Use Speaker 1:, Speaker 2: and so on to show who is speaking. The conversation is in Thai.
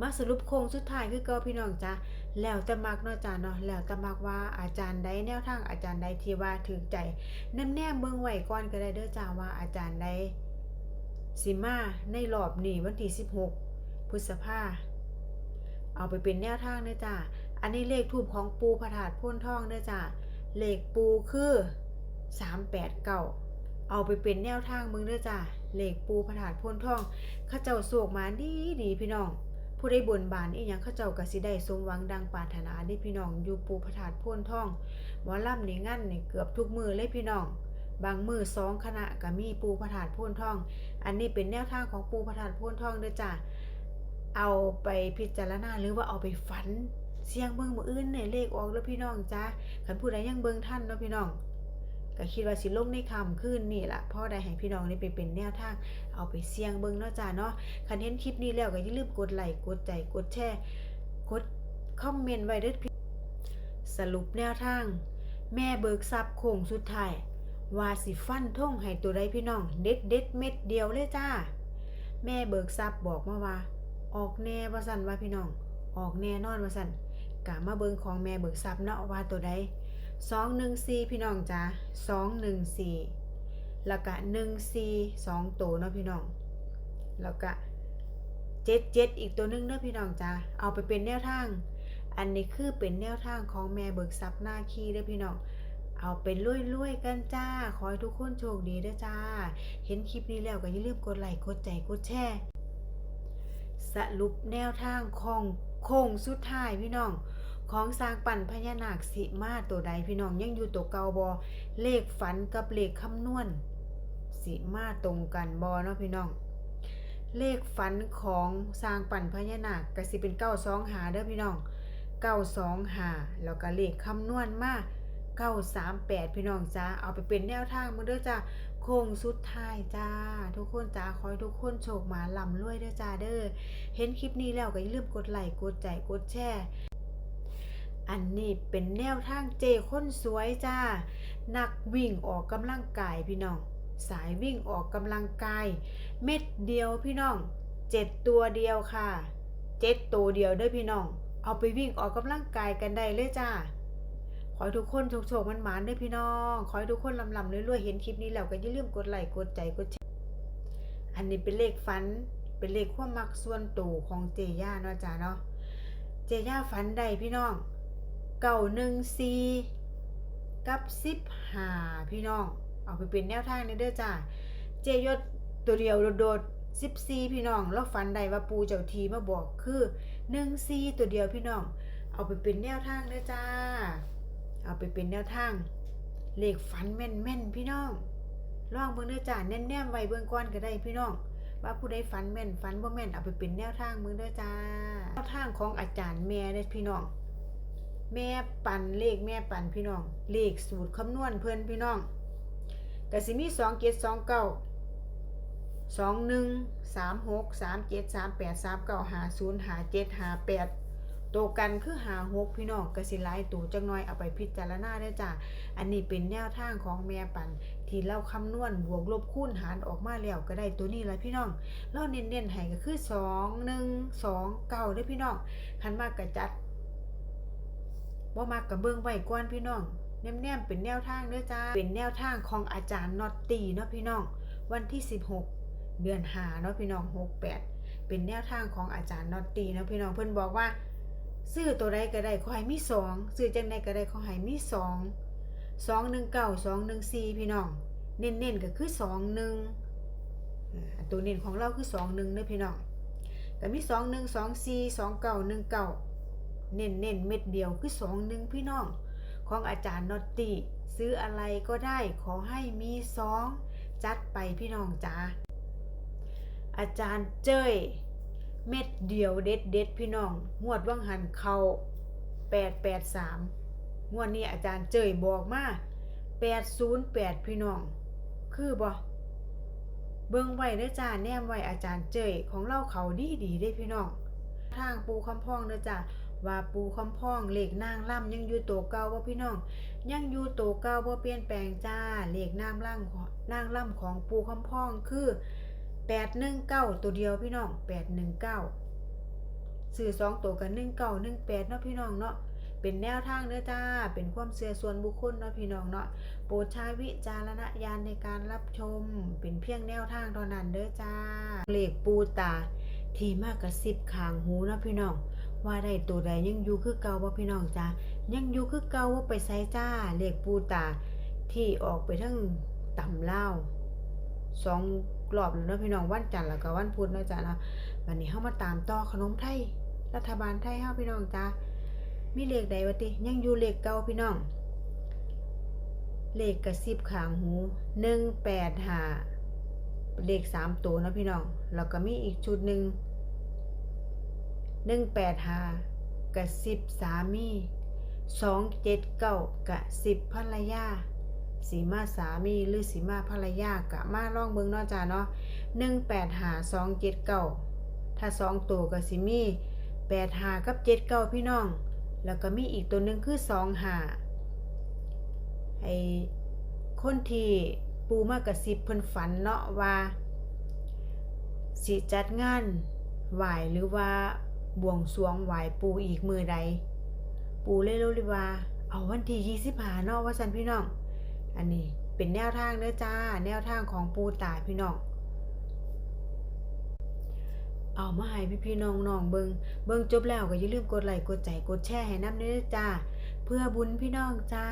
Speaker 1: มาสรุปโครงสุดท้ายคือเก่าพี่น้องจ้าแล้วแต่มักเนาะจ้าเนาะแล้วแต่มักว่าอาจารย์ใดแนวทางอาจารย์ใดที่ว่าถึงใจแนมแนมเบิ่งไว้ก่อนก็ได้เด้อจ้าว่าอาจารย์ใดสิมาในรอบนี้วันที่16พฤษภาเอาไปเป็นแนวทางเด้อจ้าอันนี้เลขทูปของปูพระธาตุพ่นทองเด้อจ้าเลขปูคือ389เอาไปเป็นแนวทางมึงเด้อจ้าเลขปูพระธาตุพ่นทองข้าเจ้าโศกมาดีดีพี่น้อง ผู้ได้บนบานอีหยังเข้าเจ้าก็สิได้สมหวังดังปรารถนาเด้พี่น้องอยู่ปูพระธาตุพ่นท่องหมอลำนี่งั้นนี่เกือบทุกมือเลยพี่น้อง บางมือสองคณะก็มีปูพระธาตุพ่นท่อง อันนี้เป็นแนวทางของปูพระธาตุพ่นท่องเด้อจ้าเอาไปพิจารณาหรือว่าเอาไปฝันเสียงเบิ่งมืออื่นเนี่ยเลขออกแล้วพี่น้องจ้าคันผู้ใดยังเบิ่งท่านเนาะพี่น้อง ก็คิดว่าสิลงในคำขึ้นนี่แหละพ่อได้ให้พี่น้องได้ไปเป็นแนวทางเอาไปเสี่ยงเบิ่งเนาะจ้าเนาะคันเห็นคลิปนี้แล้วก็อย่าลืมกดไลค์กดใจกดแชร์กดคอมเมนต์ไว้ด้อพี่สรุปแนวทาง แม่เบิกทรัพย์โค้งสุดท้ายว่าสิฟันท่งให้ตัวใดพี่น้อง เด็ดเด็ดเม็ดเดียวเลยจ้า แม่เบิกทรัพย์บอกมาว่า ออกแน่ว่าสันว่าพี่น้อง ออกแน่นอนว่าสันกะมาเบิงของแม่เบิกทรัพย์เนาะว่าตัวใด สองหนึ่งสี่พี่น้องจ้าสองหนึ่งสี่แล้วก็หนึ่งสี่สองตัวเนาะพี่น้อง แล้วก็เจ็ดเจ็ดอีกตัวหนึงเนาะพี่น้องจ้าเอาไปเป็นแนวทาง อันนี้คือเป็นแนวทางของแม่เบิกทรัพย์หน้าคีเด้อพี่น้องเอาเป็นลุยๆกันจ้า ขอให้ทุกคนโชคดีด้จ้า เห็นคลิปนี้แล้วก็อย่าลืมกดไลค์กดใจกดแชร์สรุปแนวทางของโค้งสุดท้ายพี่น้อง ของสร้างปั่นพญานาคสิมาตัวใดพี่น้องยังอยู่ตัวเก่าบอเลขฝันกับเลขคำนวณ สิมาตรงกันบอเนาะพี่น้อง เลขฝันของสร้างปั่นพญานาคก็สิเป็นเก้าสองหาเด้อพี่น้องเก้าสองหาแล้วก็เลขคำนวณมาเก้าสามแปดพี่น้องจ้าเอาไปเป็นแนวทางมาเด้อจ้าโค้งสุดท้ายจ้า ทุกคนจ้าขอให้ทุกคนโชคหมาลำรวยเด้อจ้าเด้อเห็นคลิปนี้แล้วก็อย่าลืมกดไลค์กดใจกดแชร์ อันนี้เป็นแนวทางเจค้นสวยจ้า นักวิ่งออกกำลังกายพี่น้อง สายวิ่งออกกำลังกาย เม็ดเดียวพี่น้องเจ็ดตัวเดียวค่ะเจ็ดตัวเดียวด้อพี่น้อง เอาไปวิ่งออกกำลังกายกันได้เลยจ้าขอให้ทุกคนโชคโชคมันหมานด้อพี่น้อง ขอให้ทุกคนลำลำรวยๆเห็นคลิปนี้แล้วก็อย่าลืมกดไลค์กดใจกดแชร์อันนี้เป็นเลขฝัน เป็นเลขความมักส่วนตัวของเจย่าเนาะจ้าเนาะ เจย่าฝันได้พี่น้อง เก่าหนึ่งซีกับสิบหาพี่น้อง เอาไปเป็นแนวทางในเด้อจ้าเจยศตัวเดียวโดดสิบซีพี่น้องแล้วฝันได้ว่าปูเจ้าทีมาบอกคือหนึ่งซีตัวเดียวพี่น้อง เอาไปเป็นแนวทางเด้อจ้า เอาไปเป็นแนวทาง เลขฝันแม่นแม่นพี่น้องลองเบิ่งเด้อจ้าแน่นแนมไว้เบิ่งก่อนก็ได้พี่น้องว่าผู้ใดฝันแม่นฝันบ่แม่นเอาไปเป็นแนวทางมึงเด้อจ้าแนวทางของอาจารย์แม่เด้อพี่น้อง แม่ปั่นเลขแม่ปั่นพี่น้อง เลขสูตรคำนวณเพิ่อนพี่น้องก็สิมีสองเจ็ดสองเก้าสองหนึ่งสามหกสามเจ็ดสามแปดสามเก้าหาศูนย์หาเจ็ดหาแปดตัวกันคือหาหกพี่น้องก็สิหลายตัวจังน้อยเอาไปพิจารณาได้จ้าอันนี้เป็นแนวทางของแม่ปั่นที่เราคำนวณบวกลบคูณหารออกมาแล้วก็ได้ตัวนี้แหละพี่น้องเราเน้นๆให้ก็คือสองหนึ่งสองเก้าได้พี่น้องคันมากกระจัด ว่ามากกับเบิ้งไว้ก่อนพี่น้องแนมๆเป็นแนวทางเด้อจ้า เป็นแนวทางของอาจารย์นอตตีเนาะพี่น้อง วันที่ 16 เดือนหาเนาะพี่น้อง 68 เป็นแนวทางของอาจารย์นอตตีเนาะพี่น้องเพิ่นบอกว่า ซื้อตัวใดก็ได้ขอให้มีสองซื้อจังใดก็ได้ขอให้มีสองสองหนึ่งเก้าสองหนึ่งสี่พี่น้อง เน้นๆก็คือสองหนึ่งตัวเน้นของเราคือสองหนึ่งเด้อพี่น้องก็มีสองหนึ่งสองสี่สองเก้าหนึ่งเก้า เน้นเน้นเม็ดเดียวคือสองหนึ่งพี่น้อง ของอาจารย์นอตตี้ซื้ออะไรก็ได้ขอให้มีสองจัดไปพี่น้องจ้าอาจารย์เจ้ยเม็ดเดียวเด็ดเด็ดพี่น้องงวดว่างหันเขาแปดแปดสามงวดนี้อาจารย์เจยบอกมาแปดศูนย์แปดพี่น้อง คือบ่เบิ่งไว้เด้อจ้าแนมไว้อาจารย์เจยของเล่าเขาดีดีๆเด้พี่น้อง ทางปูคำพองเด้อจ้า ว่าปูคำพ่องเหลขนางล่ำยังอยู่โตวเก่าบ่าพี่น้อง ยังอยู่โตวเก่าบ่เปลี่ยนแปลงจ้าเหลขนางล่ำของนางล่ำของปูคำพองคือ819ตัวเดียวพี่น้อง819ซื้อสองตัวกัน1 9 1 8เนาะพี่น้องเนาะเป็นแนวทางเด้อจ้า เป็นความเชื่อส่วนบุคคลเนาะพี่น้องเนาะ โปรดใช้วิจารณญาณในการรับชม เป็นเพียงแนวทางเท่านั้นเด้อจ้า เหลขปูตา ที่มากกระซิบขางหูเนาะพี่น้อง ว่าได้ตัวใดยังอยู่คือเก่าบ่พี่น้องจ้ายังอยู่คือเก่าว่าไปไสจ้าเลขปูตา ที่ออกไปทั้งต่ำเล่าสองรอบแล้วนะพี่น้องวันจันทร์แล้วก็วันพุธนะจ้าเนะวันนี้เฮามาตามต่อขนมไทย รัฐบาลไทยเฮาพี่น้องจ้ามีเลขใดวะติยังอยู่เลขเก่าพี่น้อง เลขกระซิบข้างหู185เลขสามตัวนะพี่น้องแล้วก็มีอีกชุดหนึ่ง 185กระซิบสามี279กระซิบภรรยาสีมาสามีหรือสีมาภรรยากะมาล่องเบิ่งเนาะจ้าเนาะ185279ถ้าสองตัวก็สิมี85กับ79พี่น้อง แล้วก็มีอีกตัวหนึ่งคือ25ไอ้คนที่ปูมากระซิบเพิ่นฝันเนาะว่าสิจัดงานไหวหรือว่า บวงสวงไหว้ปูอีกมือใด ปูเลยรู้เลยว่า เอาวันที่25เนาะว่าซั่นพี่น้อง อันนี้เป็นแนวทางเด้อจ้า แนวทางของปูตายพี่น้อง เอามาให้พี่พี่ๆน้องเบิงเบิงจบแล้วก็อย่าลืมกดไลค์กดใจกดแชร์ให้น้ำเด้อจ้า เพื่อบุญพี่น้องจ้า